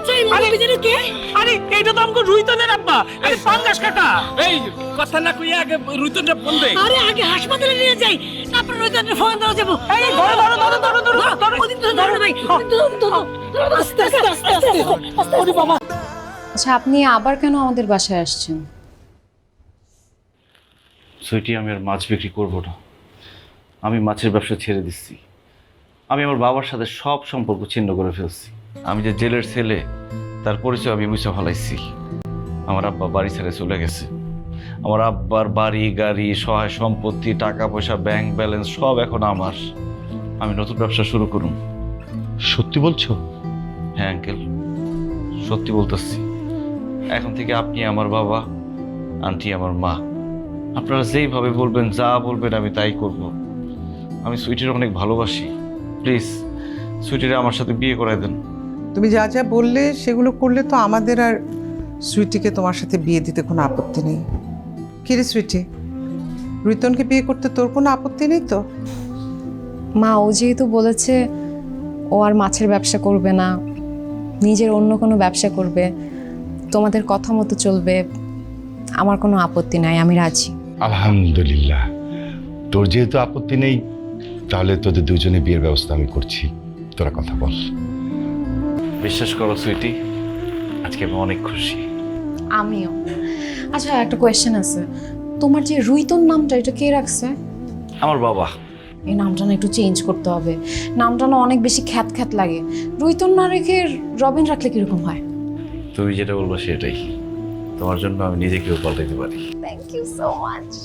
আচ্ছা এই মুরব্বি কে? আরে এইটা তো আমাকে রুইতনের আব্বা। আরে পাঙ্গাস কাটা। এই কথা না কইয়া আগে রুইতনটা ফোন দে। আরে আগে হাসপাতালে নিয়ে যাই তারপর রোহিতের ফোন দেওয়া যাব। এই ধরো ধরো ধরো ধরো ধরো ধরো। ওদিন তো ধরো ভাই। ধরো, ধরো, ধরো, আস্তে আস্তে আস্তে আস্তে। ওরে বাবা। আচ্ছা আপনি আবার কেন আমাদের বাসায় আসছেন? সুইটি আমি আর মাছ বিক্রি করব না। আমি মাছের ব্যবসা ছেড়ে দিচ্ছি। আমি আমার বাবার সাথে সব সম্পর্ক ছিন্ন করে ফেলছি। আমি যে জেলের ছেলে তার পরিচয় আমি মুছে ফেলাইছি। আমার আব্বা বাড়ি ছেড়ে চলে গেছে। আমার আব্বার বাড়ি গাড়ি সহায় সম্পত্তি টাকা পয়সা ব্যাংক ব্যালেন্স সব এখন আমার। আমি নতুন ব্যবসা শুরু করুন। সত্যি বলছো? হ্যাঁ আঙ্কেল সত্যি বলতেছি। এখন থেকে আপনি আমার বাবা আন্টি আমার মা। আপনারা যেইভাবে বলবেন যা বলবেন আমি তাই করব। আমি সুইটির অনেক ভালোবাসি। প্লিজ সুইটিরে আমার সাথে বিয়ে করাই দেন। তুমি যা যা বললে সেগুলো করলে তো আমাদের আর সুইটিকে তোমার সাথে বিয়ে দিতে কোনো আপত্তি নেই। কিরে সুইটি? রিতনকে বিয়ে করতে তোর কোনো আপত্তি নেই তো? মা ও যেহেতু বলেছে ও আর মাছের ব্যবসা করবে না নিজের অন্য কোনো ব্যবসা করবে তোমাদের কথা মতো চলবে আমার কোনো আপত্তি নাই আমি রাজি। আলহামদুলিল্লাহ। তোর যেহেতু আপত্তি নেই তাহলে তোদের দুজনে বিয়ের ব্যবস্থা আমি করছি। তোরা কথা বল। বিশ্বাস করো সুইটি? আজকে আমি অনেক খুশি। আমিও। আচ্ছা একটা কোয়েশ্চেন আছে। তোমার যে রুইতন নামটা এটা কে রাখছে? আমার বাবা। এই নামটা না একটু চেঞ্জ করতে হবে। নামটা না অনেক বেশি খ্যাত খ্যাত লাগে। রুইতন না রেখে রবিন রাখলে কীরকম হয়? তুমি যেটা বলব সেটাই। তোমার জন্য আমি নিজেকেও পাল্টাইতে পারি। থ্যাংক ইউ সো মাচ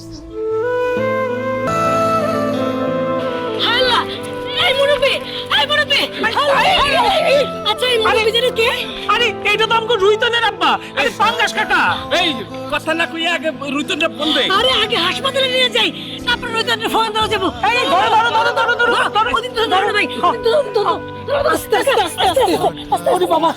আচ্ছা এই মুরব্বি কে আরে এইটা তো আমাকে রুইতনের আব্বা আরে পাঙ্গাস কাটা এই কথা না কইয়া আগে রুইতনটা ফোন দে আরে আগে হাসপাতালে নিয়ে যাই তারপর রুইতনের ফোন দাও যাব এই ধরো ধরো ধরো ধরো ধরো ধরো ধরো ভাই ধরো, ধরো, ধরো, আস্তে আস্তে আস্তে আস্তে ওরে বাবা